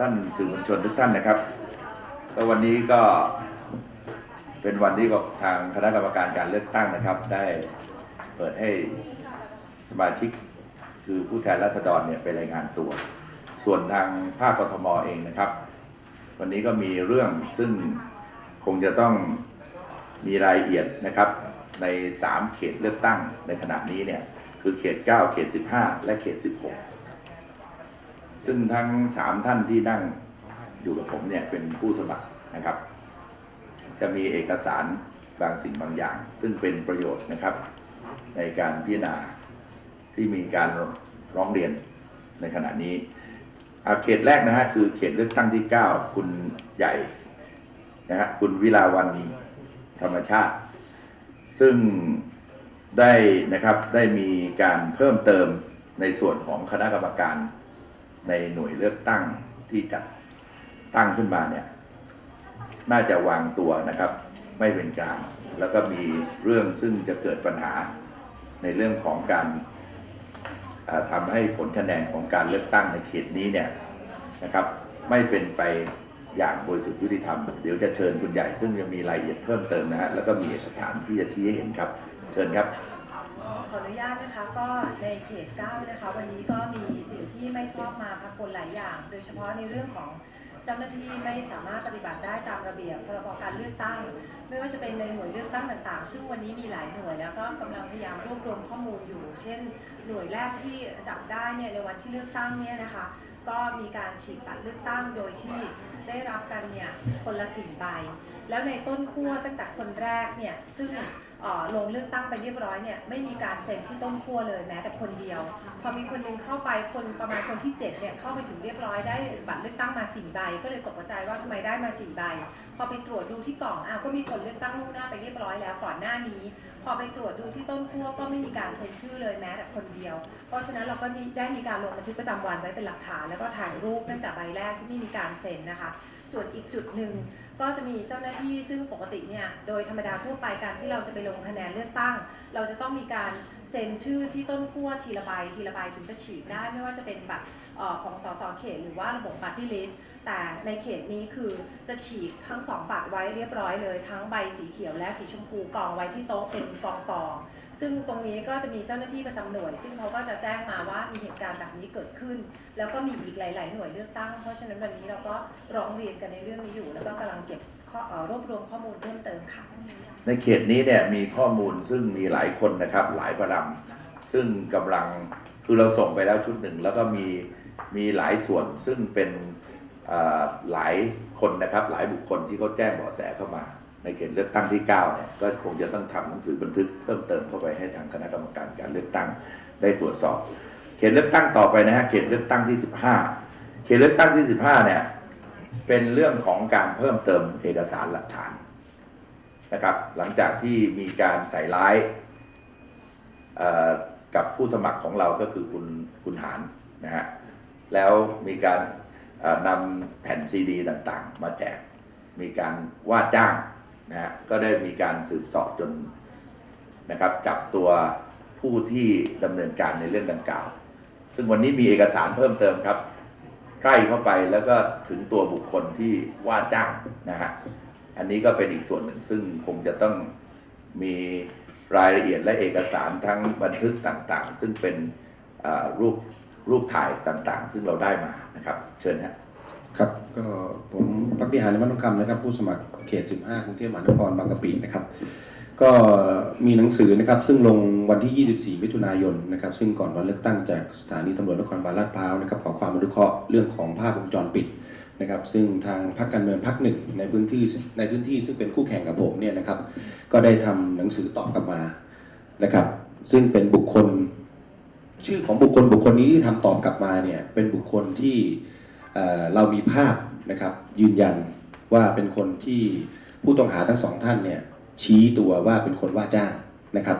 ท่านสื่อมวลชนทุกท่านนะครับก็วันนี้ก็เป็นวันที่ทางคณะกรรมการการเลือกตั้งนะครับ ได้เปิดให้สมาชิกคือผู้แทนราษฎรเนี่ยไปรายงานตัว ส่วนทางภาคกทมเองนะครับ วันนี้ก็มีเรื่องซึ่งคงจะต้องมีรายละเอียดนะครับ ใน 3 เขตเลือกตั้งในขณะนี้เนี่ยคือเขต 9 เขต 15 และเขต 16 ซึ่งทั้ง3ท่านที่นั่งอยู่กับผมเนี่ยเป็นผู้สมัครนะครับ จะมีเอกสารบางสิ่งบางอย่าง ซึ่งเป็นประโยชน์นะครับ ในการพิจารณาที่มีการร้องเรียนในขณะนี้อาเขตแรกนะฮะคือเขตเลือกตั้งที่ 9 คุณใหญ่นะฮะคุณวิลาวันธรรมชาติ ซึ่งได้นะครับได้มีการเพิ่มเติมในส่วนของคณะกรรมการ ในหน่วยเลือกตั้งที่จัดตั้งขึ้นมาเนี่ยน่าจะวางตัวนะครับ ไม่เป็นกลางแล้วก็มีเรื่องซึ่งจะเกิดปัญหาในเรื่องของการอ่าทำให้ผลคะแนนของการเลือกตั้งในเขตนี้เนี่ยนะครับ ไม่เป็นไปอย่างบริสุทธิ์ยุติธรรม เดี๋ยวจะเชิญคุณใหญ่ซึ่งยังมีรายละเอียดเพิ่มเติมนะฮะแล้วก็มีเอกสารที่จะชี้ให้เห็นครับ เชิญครับ ขออนุญาตนะคะก็ในเขต9นะคะ วันนี้ก็มีสิ่งที่ไม่ชอบมาพากลหลายอย่าง โดยเฉพาะในเรื่องของเจ้าหน้าที่ไม่สามารถปฏิบัติได้ตามระเบียบพรบการเลือกตั้ง ไม่ว่าจะเป็นในหน่วยเลือกตั้งต่างๆ ซึ่งวันนี้มีหลายหน่วยแล้วก็กำลังพยายามรวบรวมข้อมูลอยู่ เช่น หน่วยแรกที่จับได้เนี่ยในวันที่เลือกตั้งเนี่ยนะคะก็มีการฉีกบัตรเลือกตั้งโดยที่ได้รับกันเนี่ยคนละสี่ใบ แล้วในต้นขั้วตั้งแต่คนแรกเนี่ยซึ่ง ลงเลือกตั้งไปเรียบร้อยเนี่ยไม่มีการเซ็นที่ต้นขั้วเลยแม้แต่คนเดียว พอมีคนหนึงเข้าไปคนประมาณคนที่7เนี่ยเข้าไปถึงเรียบร้อยได้บัตรเลือกตั้งมา4ใบก็เลยตกใจว่าทำไมได้มา4ใบพอไปตรวจดูที่กล่องอ้าวก็มีคนเลือกตั้งล่วงหน้าไปเรียบร้อยแล้วก่อนหน้านี้ พอไปตรวจดูที่ต้นขั้วก็ไม่มีการเซ็นชื่อเลยแม้แต่คนเดียว เพราะฉะนั้นเราก็ได้มีการลงบันทึกประจำวันไว้เป็นหลักฐานแล้วก็ถ่ายรูปตั้งแต่ใบแรกที่ไม่มีการเซ็นนะคะ ส่วนอีกจุดหนึ่งก็จะมีเจ้าหน้าที่ซึ่งปกติเนี่ยโดยธรรมดาทั่วไปการที่เราจะไปลงคะแนนเลือกตั้ง เราจะต้องมีการเซ็นชื่อที่ต้นขั้วทีละใบทีละใบถึงจะฉีกได้ ไม่ว่าจะเป็นบัตรของสสเขตหรือว่าระบบบัตรที่ลิสต์ แต่ในเขตนี้คือจะฉีกทั้งสองบัตรไว้เรียบร้อยเลย ทั้งใบสีเขียวและสีชมพูกองไว้ที่โต๊ะเป็นกองกองซึ่งตรงนี้ก็จะมีเจ้าหน้าที่ประจำหน่วย ซึ่งเขาก็จะแจ้งมาว่ามีเหตุการณ์แบบนี้เกิดขึ้น แล้วก็มีอีกหลาย ๆ หน่วยเลือกตั้ง เพราะฉะนั้นวันนี้เราก็ร้องเรียนกันในเรื่องนี้อยู่ แล้วก็กำลังเก็บข้อรวบรวมข้อมูลเพิ่มเติมค่ะ ในเขตนี้เนี่ยมีข้อมูลซึ่งมีหลายคนนะครับหลายประดำซึ่งกำลังคือเราส่งไปแล้วชุดหนึ่งแล้วก็มีมีหลายส่วนซึ่งเป็น หลายคนนะครับหลายบุคคลที่เขาแจ้งเบาะแสเข้ามา ในเขตเลือกตั้งที่9เนี่ยก็คงจะต้องทำหนังสือบันทึกเพิ่มเติมเข้าไปให้ทางคณะกรรมการการเลือกตั้งได้ตรวจสอบ เขตเลือกตั้งต่อไปนะฮะเขตเลือกตั้งที่ 15 เขตเลือกตั้งที่ 15เนี่ยเป็นเรื่องของการเพิ่มเติมเอกสารหลักฐานนะครับหลังจากที่มีการใส่ร้ายกับผู้สมัครของเราก็คือคุณคุณหารนะฮะแล้วมีการ นำแผ่นซีดี ต่างๆ มาแจก มีการว่าจ้างนะฮะก็ได้มีการสืบสอบจนนะครับจับตัวผู้ที่ดำเนินการในเรื่องดังกล่าว ซึ่งวันนี้มีเอกสารเพิ่มเติมครับ ใกล้เข้าไปแล้วก็ถึงตัวบุคคลที่ว่าจ้างนะฮะอันนี้ก็เป็นอีกส่วนหนึ่งซึ่งคงจะต้องมีรายละเอียดและเอกสารทั้งบันทึกต่างๆ ซึ่งเป็นรูป รูปถ่ายต่างๆ ซึ่งเราได้มานะครับ เชิญฮะครับก็ผมพักดีหารในวัฒนคำนะครับ ผู้สมัครเขต 15กรุงเทพมหานครบางกะปินะครับ ก็มีหนังสือนะครับ ซึ่งลงวันที่ 24 มิถุนายนนะครับ ซึ่งก่อนวันเลือกตั้งจากสถานีตำรวจนครบาลลาดพร้าวนะครับขอความอนุเคราะห์เรื่องของภาพวงจรปิดนะครับซึ่งทางพรรคการเมืองพรรคหนึ่งในพื้นที่ในพื้นที่ซึ่งเป็นคู่แข่งกับผมเนี่ยนะครับ ก็ได้ทำหนังสือตอบกลับมานะครับ ซึ่งเป็นบุคคล ชื่อของบุคคลบุคคลนี้ที่ทำตอบกลับมาเนี่ยเป็นบุคคลที่เรามีภาพนะครับยืนยันว่าเป็นคนที่ผู้ต้องหาทั้งสองท่านเนี่ยชี้ตัวว่าเป็นคนว่าจ้างนะครับ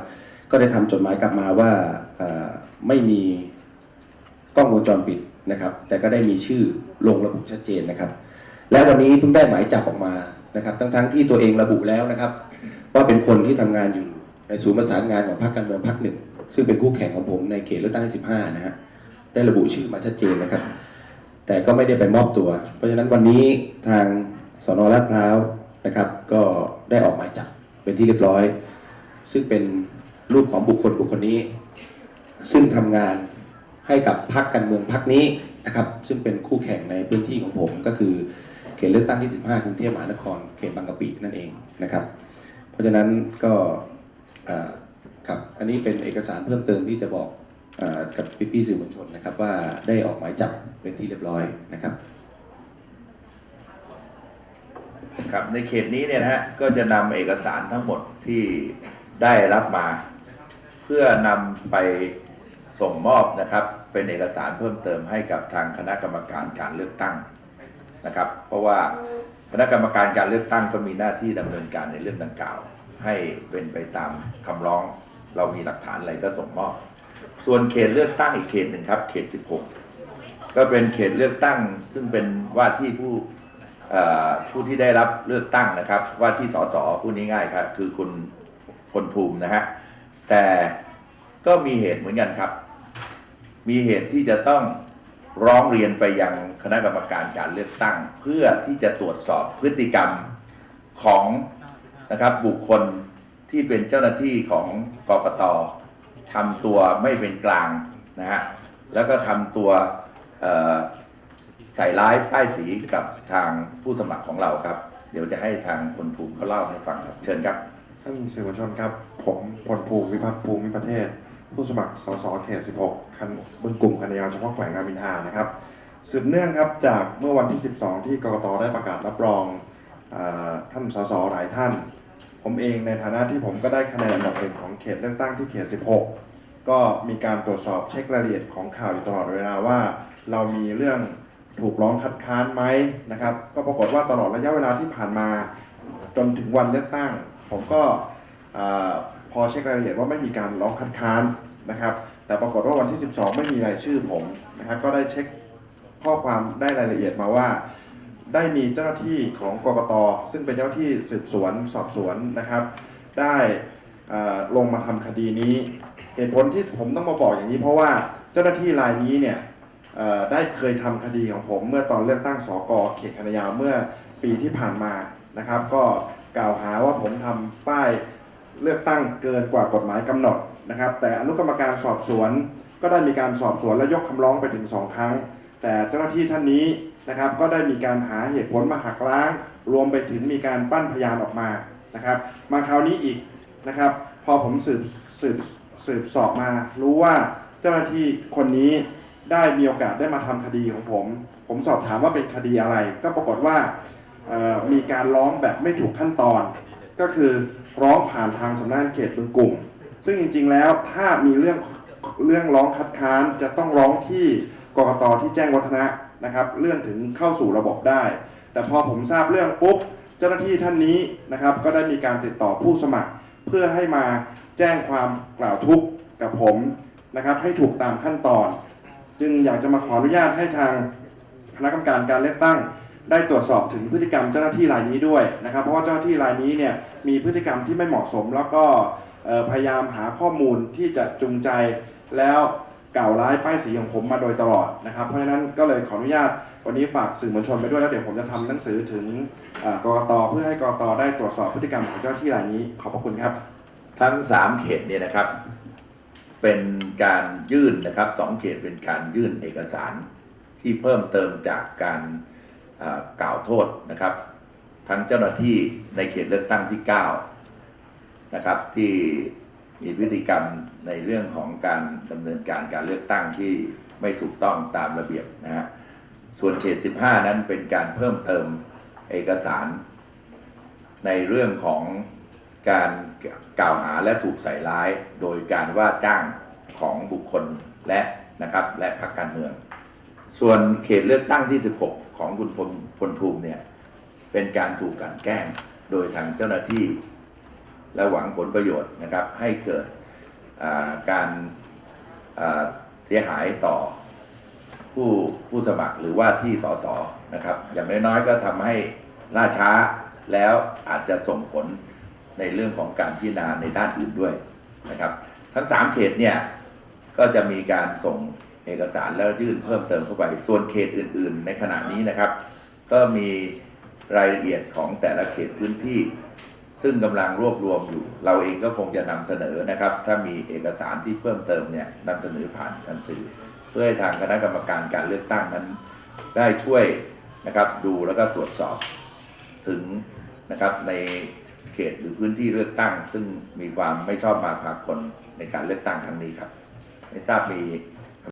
ก็ได้ทำจดหมายกลับมาว่าไม่มีกล้องวงจรปิดนะครับ แต่ก็ได้มีชื่อลงระบุชัดเจนนะครับ และวันนี้เพิ่งได้หมายจับออกมานะครับ ทั้งๆที่ตัวเองระบุแล้วนะครับ ว่าเป็นคนที่ทำงานอยู่ ในศูนย์ประสานงานของพรรคการเมืองพรรคหนึ่ง ซึ่งเป็นคู่แข่งของผมในเขตเลือกตั้งที่15 นะฮะ ได้ระบุชื่อมาชัดเจนนะครับ แต่ก็ไม่ได้ไปมอบตัว เพราะฉะนั้นวันนี้ทางสนลาดพร้าวนะครับ ก็ได้ออกหมายจับเป็นที่เรียบร้อย ซึ่งเป็นรูปของบุคคลบุคคลนี้ ซึ่งทำงานให้กับพรรคการเมืองพรรคนี้นะครับ ซึ่งเป็นคู่แข่งในพื้นที่ของผมก็คือเขตเลือกตั้งที่ 15 กรุงเทพมหานคร เขตบางกะปินั่นเองนะครับ เพราะฉะนั้นก็ ครับอันนี้เป็นเอกสารเพิ่มเติมที่จะบอกอกับพี่ๆสื่อมวลชนนะครับ ว่าได้ออกหมายจับเป็นที่เรียบร้อยนะครับครับในเขตนี้เนี่ยนะฮะก็จะนำเอกสารทั้งหมดที่ได้รับมา เพื่อนำไปส่งมอบนะครับ เป็นเอกสารเพิ่มเติมให้กับทางคณะกรรมการการเลือกตั้งนะครับ เพราะว่าคณะกรรมการการเลือกตั้งก็มีหน้าที่ดำเนินการในเรื่องดังกล่าว ให้เป็นไปตามคำร้อง เรามีหลักฐานอะไรก็ส่งมอบ ส่วนเขตเลือกตั้งอีกเขตหนึ่งครับ เขต 16 ก็เป็นเขตเลือกตั้ง ซึ่งเป็นว่าที่ผู้ผู้ที่ได้รับเลือกตั้งนะครับ ว่าที่สสพูดง่ายครับคือคุณคนภูมินะฮะแต่ก็มีเหตุเหมือนกันครับ มีเหตุที่จะต้องร้องเรียนไปยังคณะกรรมการการเลือกตั้ง เพื่อที่จะตรวจสอบพฤติกรรมของ นะครับ บุคคลที่เป็นเจ้าหน้าที่ของกกตทำตัวไม่เป็นกลางนะฮะแล้วก็ทำตัวใส่ร้ายป้ายสีกับทางผู้สมัครของเราครับ เดี๋ยวจะให้ทางคนภูมิเขาเล่าให้ฟังครับ เชิญครับท่านสื่อมวลชนครับ ผมพลภูมิวิพัฒน์ภูมิประเทศ ผู้สมัครสสเขต 16 คันบึงกลุ่มคณะยาวเฉพาะแขวงรามอินทรานะครับ สืบเนื่องครับจากเมื่อวันที่ 12 ที่กกตได้ประกาศรับรองอท่านสสหลายท่าน ผมเองในฐานะที่ผมก็ได้คะแนนอันดับหนึ่งของเขตเลือกตั้งที่เขต 16 ก็มีการตรวจสอบเช็ครายละเอียดของข่าวอยู่ตลอดเวลาว่า เรามีเรื่องถูกร้องคัดค้านไหมนะครับ ก็ปรากฏว่าตลอดระยะเวลาที่ผ่านมา จนถึงวันเลือกตั้ง ผมก็พอเช็ครายละเอียดว่าไม่มีการร้องคัดค้านนะครับ แต่ปรากฏว่าวันที่ 12 ไม่มีรายชื่อผมนะครับ ก็ได้เช็คข้อความได้รายละเอียดมาว่า ได้มีเจ้าหน้าที่ของกกตซึ่งเป็นเจ้าหน้าที่สืบสวนสอบสวนนะครับ ได้ลงมาทำคดีนี้ เหตุผลที่ผมต้องมาบอกอย่างนี้ เพราะว่าเจ้าหน้าที่รายนี้เนี่ยได้เคยทำคดีของผม เมื่อตอนเลือกตั้งสกอเขตคณะยาวเมื่อปีที่ผ่านมานะครับ ก็กล่าวหาว่าผมทำป้ายเลือกตั้งเกินกว่ากฎหมายกำหนดนะครับ แต่อนุกรรมการสอบสวน ก็ได้มีการสอบสวนและยกคำร้องไปถึงสองครั้ง แต่เจ้าหน้าที่ท่านนี้ นะครับ ก็ได้มีการหาเหตุผลมาหักล้าง รวมไปถึงมีการปั้นพยานออกมานะครับ มาคราวนี้อีกนะครับ พอผมสืบสืบสืบสอบมา รู้ว่าเจ้าหน้าที่คนนี้ได้มีโอกาสได้มาทำคดีของผม ผมสอบถามว่าเป็นคดีอะไร ก็ปรากฏว่ามีการร้องแบบไม่ถูกขั้นตอน ก็คือร้องผ่านทางสำนักงานเขตบึงกลุ่ม ซึ่งจริงๆแล้วถ้ามีเรื่องเรื่องร้องคัดค้านจะต้องร้องที่กกตที่แจ้งวัฒนะ นะครับเลื่อนถึงเข้าสู่ระบบได้ แต่พอผมทราบเรื่องปุ๊บเจ้าหน้าที่ท่านนี้นะครับก็ได้มีการติดต่อผู้สมัคร เพื่อให้มาแจ้งความกล่าวทุกข์กับผมนะครับให้ถูกตามขั้นตอน จึงอยากจะมาขออนุญาตให้ทางคณะกรรมการการเลือกตั้ง ได้ตรวจสอบถึงพฤติกรรมเจ้าหน้าที่รายนี้ด้วยนะครับ เพราะว่าเจ้าหน้าที่รายนี้เนี่ยมีพฤติกรรมที่ไม่เหมาะสม แล้วก็พยายามหาข้อมูลที่จะจูงใจแล้ว กล่าวร้ายป้ายสีของผมมาโดยตลอดนะครับ เพราะฉะนั้นก็เลยขออนุญาตวันนี้ฝากสื่อมวลชนไปด้วยแล้วเดี๋ยวผมจะทำหนังสือถึงเอ่อกตเพื่อให้กรกตได้ตรวจสอบพฤติกรรมของเจ้าที่รายนี้ขอบพระคุณครับ ทั้งสามเขตเนี่ยนะครับ เป็นการยื่นนะครับสองเขตเป็นการยื่นเอกสารที่เพิ่มเติมจากการกล่าวโทษนะครับ ทั้งเจ้าหน้าที่ในเขตเลือกตั้งที่ 9 นะครับที่ มีพฤติกรรมในเรื่องของการดำเนินการการเลือกตั้งที่ไม่ถูกต้องตามระเบียบนะฮะส่วนเขต 15 นั้นเป็นการเพิ่มเติมเอกสาร ในเรื่องของการกล่าวหาและถูกใส่ร้าย โดยการว่าจ้างของบุคคลและนะครับและพรรคการเมือง ส่วนเขตเลือกตั้งที่ 16 ของคุณพลพลภูมิเนี่ยเป็นการถูกกลันแกล้งโดยทางเจ้าหน้าที่ และหวังผลประโยชน์นะครับ ให้เกิดการเสียหายต่อผู้ผู้สมัครหรือว่าที่สสนะครับ อย่างน้อยๆก็ทำให้ล่าช้าแล้วอาจจะส่งผลในเรื่องของการพิจารณาในด้านอื่นด้วยนะครับ ทั้งสามเขตเนี่ยก็จะมีการส่งเอกสารแล้วยื่นเพิ่มเติมเข้าไป ส่วนเขตอื่น ๆ ในขณะนี้นะครับ ก็มีรายละเอียดของแต่ละเขตพื้นที่ ซึ่งกำลังรวบรวมอยู่ เราเองก็คงจะนำเสนอนะครับ ถ้ามีเอกสารที่เพิ่มเติมเนี่ยนำเสนอผ่านหนังสื่อ เพื่อให้ทางคณะกรรมการการเลือกตั้งนั้น ได้ช่วยนะครับดูแล้วก็ตรวจสอบถึงนะครับในเขตหรือพื้นที่เลือกตั้ง ซึ่งมีความไม่ชอบมาพากลในการเลือกตั้งครั้งนี้ครับ ไม่ทราบมี